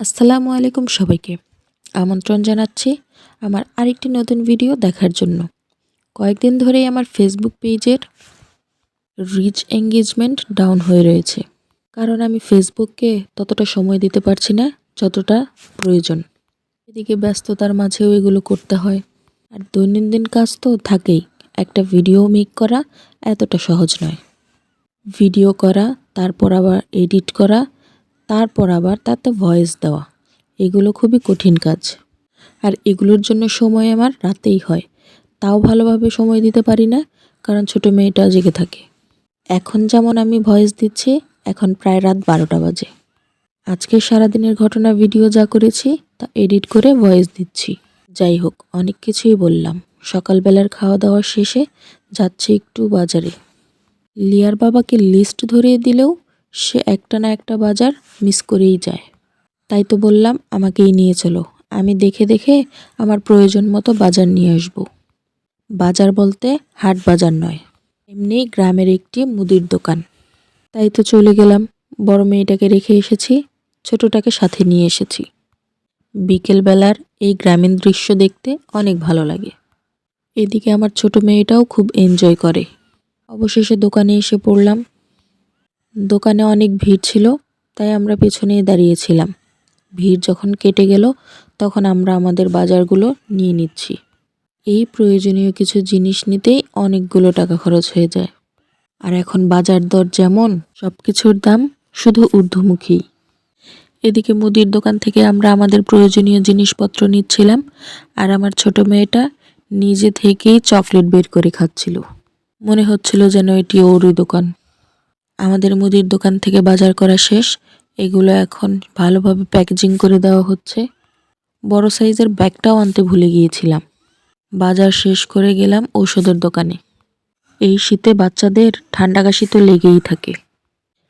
আসসালামু আলাইকুম সবাইকে। আমন্ত্রণ জানাচ্ছি আমার আরেকটি নতুন ভিডিও দেখার জন্য। কয়েকদিন ধরেই আমার ফেসবুক পেজের রিচ এঙ্গেজমেন্ট ডাউন হয়ে রয়েছে। কারণ আমি ফেসবুককে ততটা সময় দিতে পারছি না, যতটা প্রয়োজন। এদিকে ব্যস্ততার মাঝেও এগুলো করতে হয়। আর দৈনন্দিন কাজ তো থাকেই, একটা ভিডিও মেক করা এতটা সহজ নয়। ভিডিও করা, তারপর আবার এডিট করা তারপর আবার তাতে ভয়েস দেওয়া। এগুলো খুবই কঠিন কাজ। আর এগুলোর জন্য সময় আমার রাতেই হয়। তাও ভালোভাবে সময় দিতে পারি না, কারণ ছোটো মেয়েটা জেগে থাকে। এখন যেমন আমি ভয়েস দিচ্ছি, এখন প্রায় রাত বারোটা বাজে। আজকে সারাদিনের ঘটনা ভিডিও যা করেছি, তা এডিট করে ভয়েস দিচ্ছি। যাই হোক, অনেক কিছুই বললাম। সকালবেলার খাওয়া দাওয়া শেষে যাচ্ছি একটু বাজারে। লিয়ার বাবাকে লিস্ট ধরিয়ে দিলেও সে একটা না একটা বাজার মিস করেই যায়। তাই তো বললাম, আমাকেই নিয়ে চলো। আমি দেখে দেখে আমার প্রয়োজন মতো বাজার নিয়ে আসব। বাজার বলতে হাট বাজার নয় এমনি গ্রামের একটি মুদির দোকান। তাই তো চলে গেলাম। বড় মেয়েটাকে রেখে এসেছি, ছোটটাকে সাথে নিয়ে এসেছি। বিকেলবেলার এই গ্রামীণ দৃশ্য দেখতে অনেক ভালো লাগে। এদিকে আমার ছোট মেয়েটাও খুব এনজয় করে। অবশেষে দোকানে এসে পড়লাম। দোকানে অনেক ভিড় ছিল, তাই আমরা পেছনেই দাঁড়িয়েছিলাম। ভিড় যখন কেটে গেল, তখন আমরা আমাদের বাজারগুলো নিয়ে নিচ্ছি। এই প্রয়োজনীয় কিছু জিনিস নিতেই অনেকগুলো টাকা খরচ হয়ে যায়। আর এখন বাজার দর যেমন সব কিছুর দাম শুধু ঊর্ধ্বমুখী। এদিকে মুদির দোকান থেকে আমরা আমাদের প্রয়োজনীয় জিনিসপত্র নিচ্ছিলাম, আর আমার ছোট মেয়েটা নিজে থেকেই চকলেট বের করে খাচ্ছিল। মনে হচ্ছিল যেন এটি ওরই দোকান। আমাদের মুদির দোকান থেকে বাজার করা শেষ। এগুলো এখন ভালোভাবে প্যাকেজিং করে দেওয়া হচ্ছে। বড় সাইজের ব্যাগটাও আনতে ভুলে গিয়েছিলাম। বাজার শেষ করে গেলাম ঔষধের দোকানে। এই শীতে বাচ্চাদের ঠান্ডা কাশি তো লেগেই থাকে।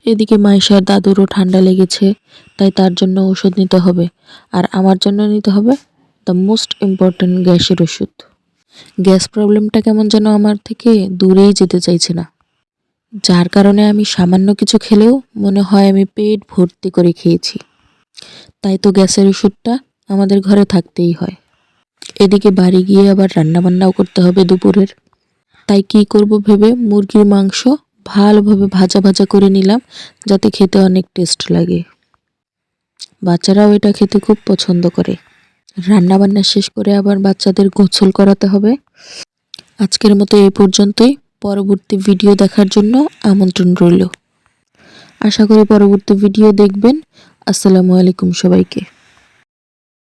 এদিকে মাইশার দাদুরও ঠান্ডা লেগেছে, তাই তার জন্য ওষুধ নিতে হবে। আর আমার জন্য নিতে হবে দ্য মোস্ট ইম্পর্ট্যান্ট গ্যাসের ওষুধ। গ্যাস প্রবলেমটা কেমন যেন আমার থেকে দূরেই যেতে চাইছে না। যার কারণে আমি সামান্য কিছু খেলেও মনে হয় আমি পেট ভর্তি করে খেয়েছি। তাই তো গ্যাসের ওষুধটা আমাদের ঘরে থাকতেই হয়। এদিকে বাড়ি গিয়ে আবার রান্নাবান্নাও করতে হবে দুপুরের। তাই কি করব ভেবে মুরগির মাংস ভালোভাবে ভাজা ভাজা করে নিলাম, যাতে খেতে অনেক টেস্ট লাগে। বাচ্চারাও এটা খেতে খুব পছন্দ করে। রান্নাবান্না শেষ করে আবার বাচ্চাদের গোসল করাতে হবে। আজকের মতো এই পর্যন্তই। পরবর্তী ভিডিও দেখার জন্য আমন্ত্রণ রইল। আশা করি পরবর্তী ভিডিও দেখবেন। আসসালামু আলাইকুম সবাইকে।